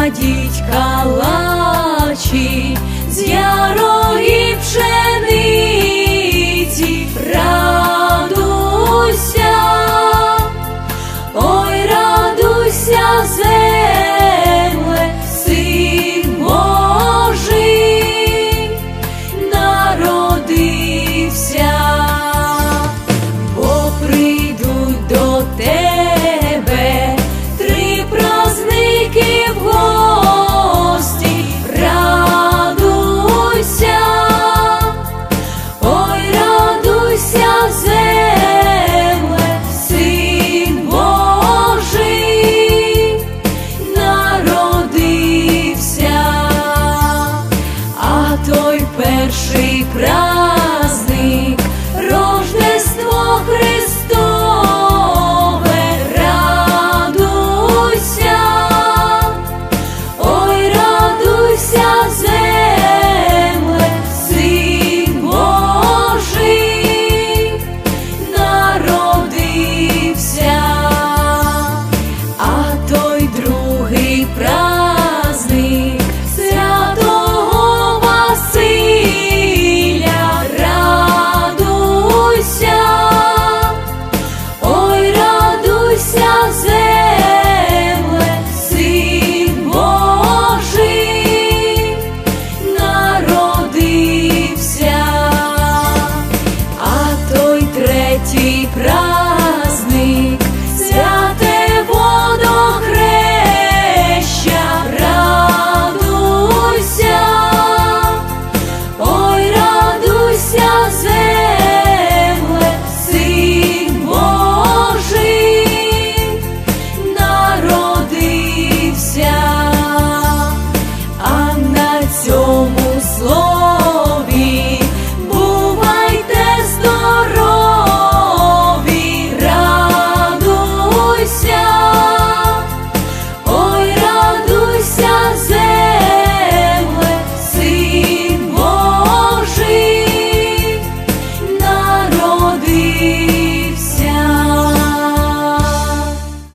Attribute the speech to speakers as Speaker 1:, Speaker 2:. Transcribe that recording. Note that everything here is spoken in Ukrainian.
Speaker 1: кладіть калачі з ярої пшени. брат.